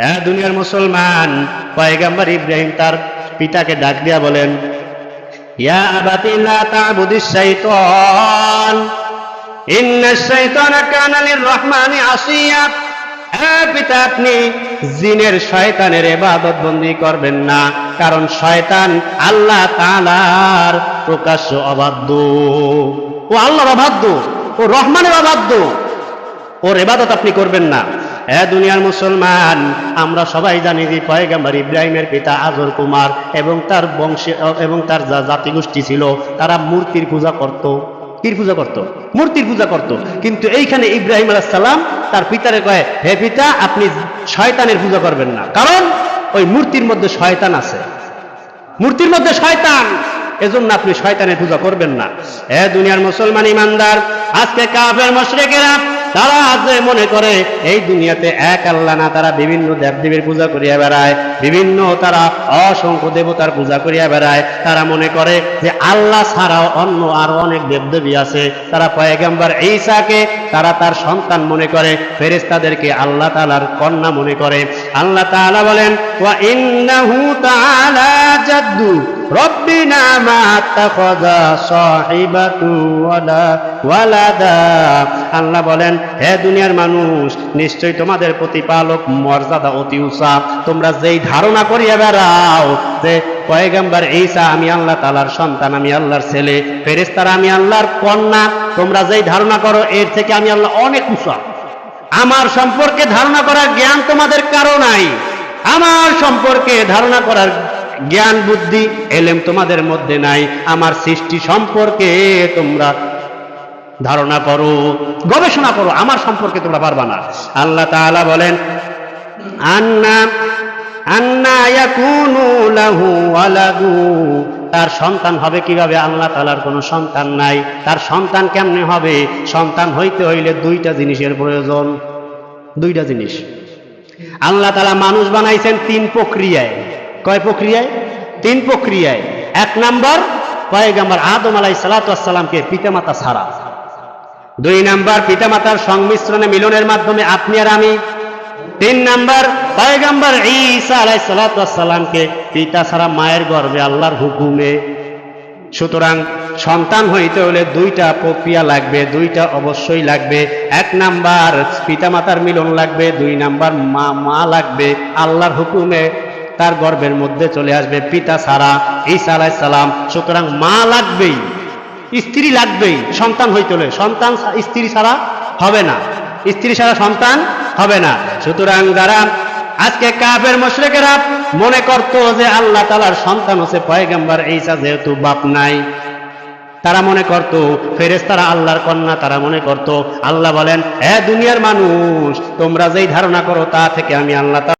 হ্যাঁ দুনিয়ার মুসলমান, পয়গাম্বার ইব্রাহিম তার পিতাকে ডাক দিয়া বলেন, ইয়া আবাতি লা তা'বুদিস শাইতান ইন্নাশ শাইতানা কানা লির-রহমানি আসিয়া হ্যাঁ পিতা আপনি জিনের শয়তানের ইবাদত বন্দি করবেন না, কারণ শয়তান আল্লাহ তাআলার প্রকাশ্য অবাধ্য। ও আল্লাহর অবাধ্য, ও রহমানের অবাধ্য। ওর এবাদত আপনি করবেন না। হ্যাঁ দুনিয়ার মুসলমান, আমরা সবাই জানি যে পয়গাম্বার ইব্রাহিমের পিতা আজর কুমার এবং তার বংশে, এবং তার যা জাতিগোষ্ঠী ছিল, তারা মূর্তির পূজা করত। কির পূজা করত? মূর্তির পূজা করত। কিন্তু এইখানে ইব্রাহিম সালাম তার পিতারে কয়, হে পিতা, আপনি শয়তানের পূজা করবেন না। কারণ ওই মূর্তির মধ্যে শয়তান আছে। মূর্তির মধ্যে শয়তান! এজন্য আপনি শয়তানের পূজা করবেন না। এ দুনিয়ার মুসলমান ইমানদার, আজকে কাফের মুশরিকেরা তারা আজ মনে করে, এই দুনিয়াতে এক আল্লাহ না, তারা বিভিন্ন দেবদেবীর পূজা করিয়া বেড়ায়। বিভিন্ন তারা অসংখ্য দেবতার পূজা করিয়া বেড়ায়। তারা মনে করে যে আল্লাহ ছাড়াও অন্য আরও অনেক দেবদেবী আছে। তারা পয়গাম্বার ঈসাকে তারা তার সন্তান মনে করে, ফেরেশতাদেরকে আল্লাহ তাআলার কন্যা মনে করে। আল্লাহ তাআলা বলেন আল্লাহ বলেন, হে দুনিয়ার মানুষ, নিশ্চয়ই তোমাদের প্রতিপালক মর্যাদা অতি উঁচা। তোমরা যেই ধারণা করিয়া বেড়াও যে পয়গাম্বার ঈসা, আমি আল্লাহ তাআলার সন্তান, আমি আল্লাহর ছেলে। ফেরেশতারা, আমি আল্লাহর কন্যা। তোমরা যেই ধারণা করো, এর থেকে আমি আল্লাহ অনেক উঁচা আমার সম্পর্কে ধারণা করার জ্ঞান তোমাদের কারও নাই। আমার সম্পর্কে ধারণা করার জ্ঞান, বুদ্ধি, এলেম তোমাদের মধ্যে নাই। আমার সৃষ্টি সম্পর্কে তোমরা ধারণা করো, গবেষণা করো। আমার সম্পর্কে তোমরা পারবা না। আল্লাহ তাআলা বলেন, আন্না তার সন্তান হবে কীভাবে? আল্লাহ তালার কোনো সন্তান নাই। তার সন্তান কেমনে হবে? সন্তান হইতে হইলে দুইটা জিনিসের প্রয়োজন। দুইটা জিনিস। আল্লাহ তালা মানুষ বানাইছেন তিন প্রক্রিয়ায়। কয় প্রক্রিয়ায়? তিন প্রক্রিয়ায়। এক নাম্বার, পয়গাম্বার আদম আলাইহিস সালাতু সালামকে পিতামাতা ছাড়া। দুই নাম্বার, পিতামাতার সংমিশ্রণে মিলনের মাধ্যমে আপনি আর আমি তিন নাম্বার, পয়গাম্বার ঈসা আলাই সালাতামকে পিতা ছাড়া মায়ের গর্ভে আল্লাহর হুকুমে। সুতরাং সন্তান হইতে হলে দুইটা প্রক্রিয়া লাগবে, দুইটা অবশ্যই লাগবে। এক নাম্বার, পিতামাতার মিলন লাগবে, দুই নাম্বার, মা মা লাগবে, আল্লাহর হুকুমে তার গর্ভের মধ্যে চলে আসবে পিতা ছাড়া ঈসা আলাইহিস সালাম। সুতরাং মা লাগবেই, স্ত্রী লাগবেই সন্তান হইতে হলে। সন্তান স্ত্রী ছাড়া হবে না। স্ত্রী ছাড়া সন্তান হবে না। সুতরাং যারা আজকে কাফের মুশরিকেরা মনে করত যে আল্লাহ তালার সন্তান হচ্ছে পয়গাম্বার, ঈসা যেহেতু বাপ নাই, তারা মনে করত ফেরেস তারা আল্লাহর কন্যা, তারা মনে করত, আল্লাহ বলেন হ্যাঁ দুনিয়ার মানুষ, তোমরা যেই ধারণা করো তা থেকে আমি আল্লাহ